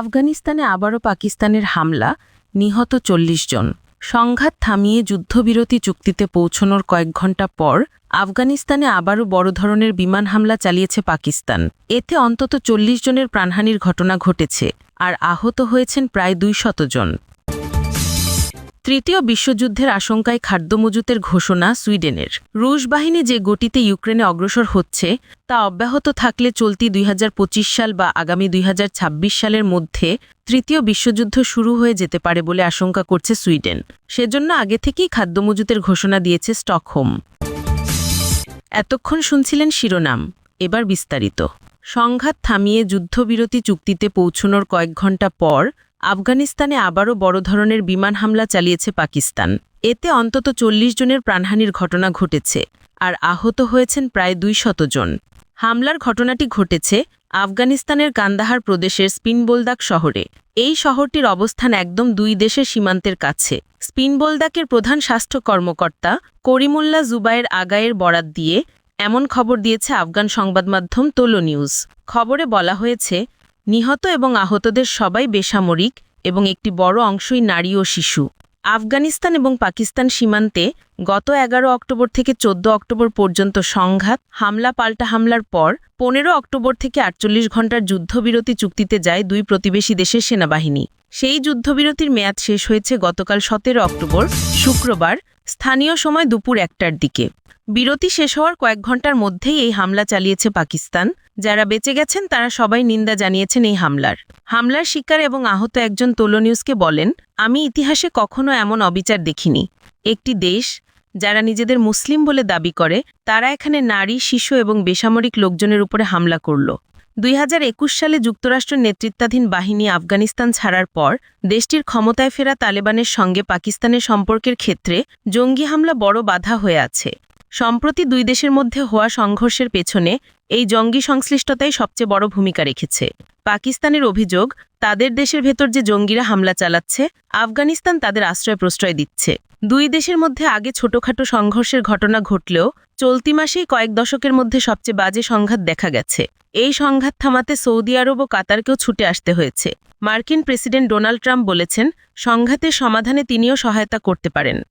আফগানিস্তানে আবারও পাকিস্তানের হামলা, নিহত চল্লিশ জন। সংঘাত থামিয়ে যুদ্ধবিরতি চুক্তিতে পৌঁছনোর কয়েক ঘণ্টা পর আফগানিস্তানে আবারও বড় ধরনের বিমান হামলা চালিয়েছে পাকিস্তান। এতে অন্তত চল্লিশ জনের প্রাণহানির ঘটনা ঘটেছে, আর আহত হয়েছেন প্রায় দুই শত জন। তৃতীয় বিশ্বযুদ্ধের আশঙ্কায় খাদ্য মজুতের ঘোষণা সুইডেনের। রুশ বাহিনী যে গতিতে ইউক্রেনে অগ্রসর হচ্ছে, তা অব্যাহত থাকলে চলতি দুই হাজার পঁচিশ সাল বা আগামী দুই হাজার ছাব্বিশ সালের মধ্যে তৃতীয় বিশ্বযুদ্ধ শুরু হয়ে যেতে পারে বলে আশঙ্কা করছে সুইডেন। সেজন্য আগে থেকেই খাদ্য মজুতের ঘোষণা দিয়েছে স্টকহোম। এতক্ষণ শুনছিলেন শিরোনাম, এবার বিস্তারিত। সংঘাত থামিয়ে যুদ্ধবিরতি চুক্তিতে পৌঁছনোর কয়েক ঘণ্টা পর আফগানিস্তানে আবারও বড় ধরনের বিমান হামলা চালিয়েছে পাকিস্তান। এতে অন্তত চল্লিশ জনের প্রাণহানির ঘটনা ঘটেছে, আর আহত হয়েছেন প্রায় দুই জন। হামলার ঘটনাটি ঘটেছে আফগানিস্তানের কান্দাহার প্রদেশের স্পিনবোলদাক শহরে। এই শহরটির অবস্থান একদম দুই দেশের সীমান্তের কাছে। স্পিনবোলদাকের প্রধান স্বাস্থ্য কর্মকর্তা করিমুল্লা জুবায়ের আগায়ের বরাত দিয়ে এমন খবর দিয়েছে আফগান সংবাদমাধ্যম তোলো নিউজ। খবরে বলা হয়েছে নিহত এবং আহতদের সবাই বেসামরিক এবং একটি বড় অংশই নারী ও শিশু। আফগানিস্তান এবং পাকিস্তান সীমান্তে গত এগারো অক্টোবর থেকে চোদ্দ অক্টোবর পর্যন্ত সংঘাত, হামলা, পাল্টা হামলার পর পনেরো অক্টোবর থেকে আটচল্লিশ ঘণ্টার যুদ্ধবিরতি চুক্তিতে যায় দুই প্রতিবেশী দেশের সেনাবাহিনী। সেই যুদ্ধবিরতির মেয়াদ শেষ হয়েছে গতকাল সতেরো অক্টোবর, শুক্রবার, স্থানীয় সময় দুপুর একটার দিকে। বিরতি শেষ হওয়ার কয়েক ঘণ্টার মধ্যেই এই হামলা চালিয়েছে পাকিস্তান। যারা বেঁচে গেছেন, তারা সবাই নিন্দা জানিয়েছেন এই হামলার। হামলার শিকার এবং আহত একজন তোলো নিউজকে বলেন, আমি ইতিহাসে কখনো এমন অবিচার দেখিনি। একটি দেশ, যারা নিজেদের মুসলিম বলে দাবি করে, তারা এখানে নারী, শিশু এবং বেসামরিক লোকজনের উপরে হামলা করল। দুই হাজার একুশ সালে যুক্তরাষ্ট্র নেতৃত্বাধীন বাহিনী আফগানিস্তান ছাড়ার পর, দেশটির ক্ষমতায় ফেরা তালেবানের সঙ্গে পাকিস্তানের সম্পর্কের ক্ষেত্রে জঙ্গি হামলা বড় বাধা হয়ে আছে। সম্প্রতি দুই দেশের মধ্যে হওয়া সংঘর্ষের পেছনে এই জঙ্গি সংশ্লিষ্টতাই সবচেয়ে বড় ভূমিকা রেখেছে। পাকিস্তানের অভিযোগ, তাদের দেশের ভেতর যে জঙ্গিরা হামলা চালাচ্ছে, আফগানিস্তান তাদের আশ্রয় প্রশ্রয় দিচ্ছে। দুই দেশের মধ্যে আগে ছোটখাটো সংঘর্ষের ঘটনা ঘটলেও চলতি মাসেই কয়েক দশকের মধ্যে সবচেয়ে বাজে সংঘাত দেখা গেছে। এই সংঘাত থামাতে সৌদি আরব ও কাতারকেও ছুটে আসতে হয়েছে। মার্কিন প্রেসিডেন্ট ডোনাল্ড ট্রাম্প বলেছেন, সংঘাতের সমাধানে তিনিও সহায়তা করতে পারেন।